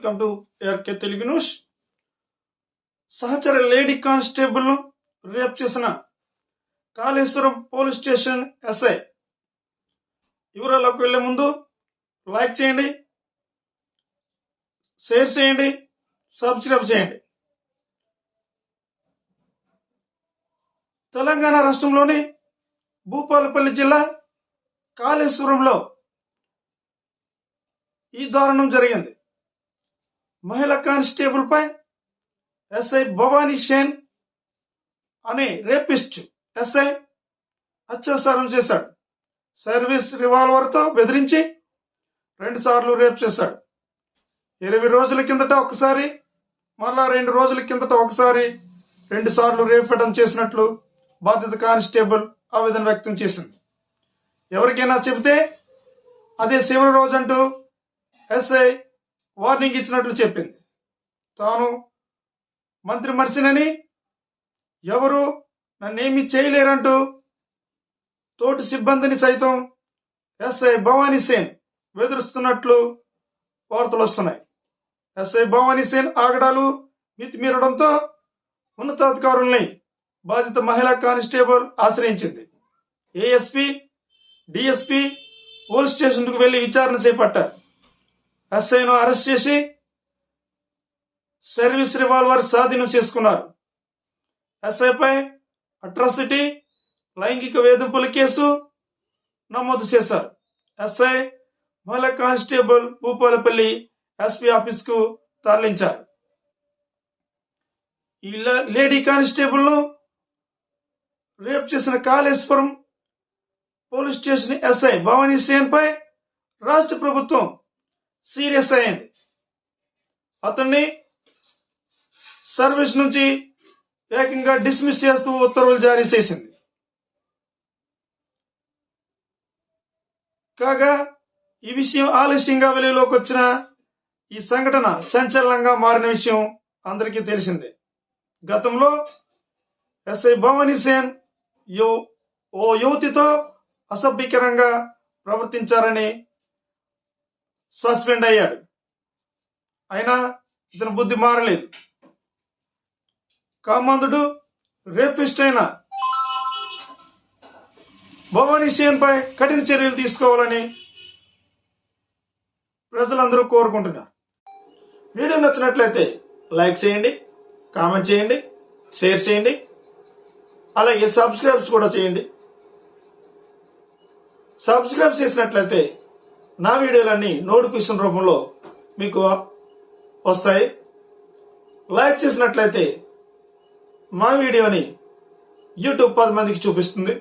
Welcome to ARK Telugu news. సహచర lady కానిస్టేబుల్ను rape చేసిన కాళేశ్వరం పోలీస్ స్టేషన్ ఎస్ఐ వివరాలకు వెళ్ళే ముందు లైక్ చేయండి షేర్ చేయండి సబ్స్క్రైబ్ చేయండి. తెలంగాణ రాష్ట్రంలోని భూపాలపల్లి జిల్లా కాళేశ్వరంలో ఈ దారుణం జరిగింది. మహిళా కానిస్టేబుల్ పై ఎస్ఐ భవానీ సేన్ అనే రేపిస్ట్ ఎస్ఐ అత్యాచారం చేశాడు. సర్వీస్ రివాల్వర్తో బెదిరించి రెండు సార్లు రేప్ చేశాడు. ఇరవై రోజుల కిందట ఒకసారి మళ్ళా రెండు రోజుల కిందట ఒకసారి రెండు సార్లు రేపడం చేసినట్లు బాధిత కానిస్టేబుల్ ఆవేదన వ్యక్తం చేసింది. ఎవరికైనా చెబితే అదే చివరి రోజంటూ ఎస్ఐ వార్నింగ్ ఇచ్చినట్లు చెప్పింది. తాను మంత్రి మర్సినని ఎవరు నన్నేమి చేయలేరంటూ తోటి సిబ్బందిని సైతం ఎస్ఐ భవానీ సేన్ బెదిరిస్తున్నట్లు వార్తలు వస్తున్నాయి. ఎస్ఐ భవానీ సేన్ ఆగడాలు మితిమీరడంతో ఉన్నతాధికారుల్ని బాధిత మహిళా కానిస్టేబుల్ ఆశ్రయించింది. ఏఎస్పీ డిఎస్పీ పోలీస్ స్టేషన్కు వెళ్ళి విచారణ చేపట్టారు. ఎస్ఐను అరెస్ట్ చేసి సర్వీస్ రివాల్వర్ స్వాధీనం చేసుకున్నారు. ఎస్ఐపై అట్రాసిటీ లైంగిక వేధింపుల కేసు నమోదు చేశారు. ఎస్ఐ మహిళా కానిస్టేబుల్ భూపాలపల్లి ఎస్పీ ఆఫీస్కు తరలించారు. ఈ లేడీ కానిస్టేబుల్ను రేప్ చేసిన Kaleshwaram police station SI Bhavani Sen పై రాష్ట్ర ప్రభుత్వం సీరియస్ అయింది అతన్ని సర్వీస్ నుంచి ఏకంగా డిస్మిస్ చేస్తూ ఉత్తర్వులు జారీ చేసింది. కాగా ఈ విషయం ఆలస్యంగా వెలుగులోకి వచ్చిన ఈ సంఘటన సంచలనంగా మారిన విషయం అందరికీ తెలిసిందే. గతంలో ఎస్ఐ భవానీ సేన్ ఓ యువతితో అసభ్యకరంగా ప్రవర్తించారని సస్పెండ్ అయ్యాడు. అయినా ఇతని బుద్ధి మారలేదు. కామందుడు రేపిస్ట్ అయిన భవానీ సేన్పై కఠిన చర్యలు తీసుకోవాలని ప్రజలందరూ కోరుకుంటున్నారు. వీడియో నచ్చినట్లయితే లైక్ చేయండి కామెంట్ చేయండి షేర్ చేయండి అలాగే సబ్స్క్రైబ్స్ కూడా చేయండి. సబ్స్క్రైబ్ చేసినట్లయితే నా వీడియోలన్నీ నోటిఫికేషన్ రూపంలో మీకు వస్తాయి. లైక్ చేసినట్లయితే మా వీడియోని యూట్యూబ్ పది మందికి చూపిస్తుంది.